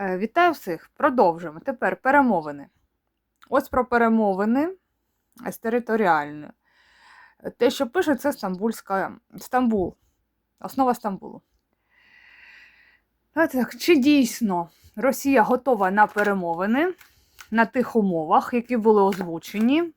Е, Вітаю всіх! Продовжуємо. Тепер перемовини. Ось про перемовини з територіальною. Те, що пише, це Стамбульська Стамбул. Основа Стамбулу. Так, чи дійсно Росія готова на перемовини на тих умовах, які були озвучені?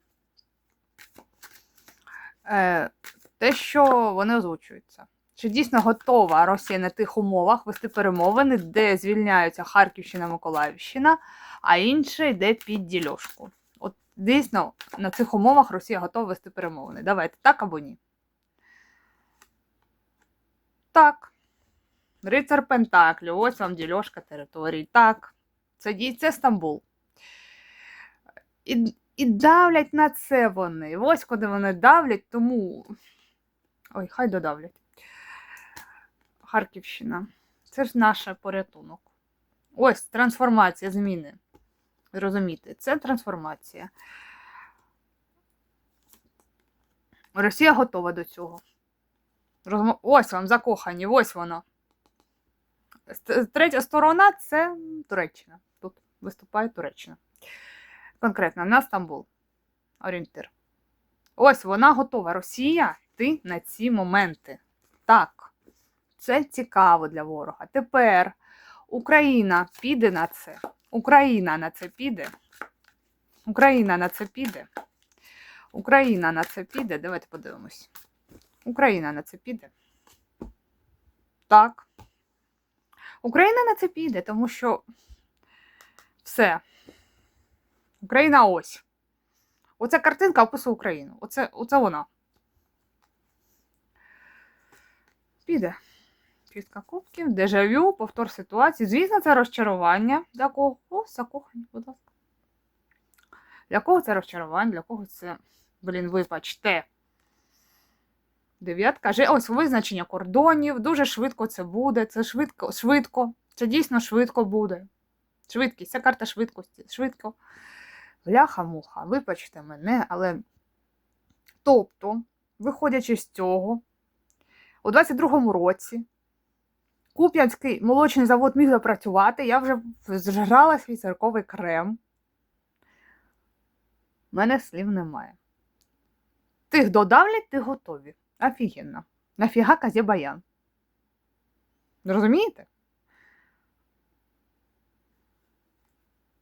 Е, Те, що вони озвучуються. Чи дійсно готова Росія на тих умовах вести перемовини, де звільняються Харківщина, Миколаївщина, а інше йде під дільошку? От дійсно на цих умовах Росія готова вести перемовини. Давайте, так або ні? Так. Рицар Пентаклю, ось вам дільошка територій. Так. Це це Стамбул. І, і давлять на це вони. Ось куди вони давлять, тому. Ой, хай додавлять. Харківщина. Це ж наш порятунок. Ось трансформація, зміни. Розумієте, це трансформація. Росія готова до цього. Розум- Ось вам закохані, ось воно. Третя сторона це Туреччина. Тут виступає Туреччина. Конкретно на Стамбул. Орієнтир. Ось вона готова. Росія йти на ці моменти. Так. Це цікаво для ворога. Тепер Україна піде на це. Україна на це піде. Україна на це піде. Україна на це піде. Давайте подивимось. Україна на це піде. Так. Україна на це піде, тому що все. Україна ось. Оця картинка описує Україну. Оце, оце вона. Піде. Шістка кубків, дежавю, повтор ситуації. Звісно, це розчарування. Для кого? О, закохані, будь ласка. Для кого це розчарування, для кого це, блін, вибачте. Дев'ятка. Же- Ось визначення кордонів. Дуже швидко це буде. Це швидко, швидко. Це дійсно швидко буде. Швидкість, це карта швидкості. Швидко. Бляха-муха, вибачте мене, але. Тобто, виходячи з цього, у 22-му році Куп'янський молочний завод міг запрацювати, я вже зжрала свій церковий крем. У мене слів немає. Тих додавлять, ти готові. Офігенно. Нафіга казі баян. Розумієте?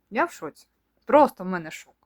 Я в шоці. Просто в мене шок.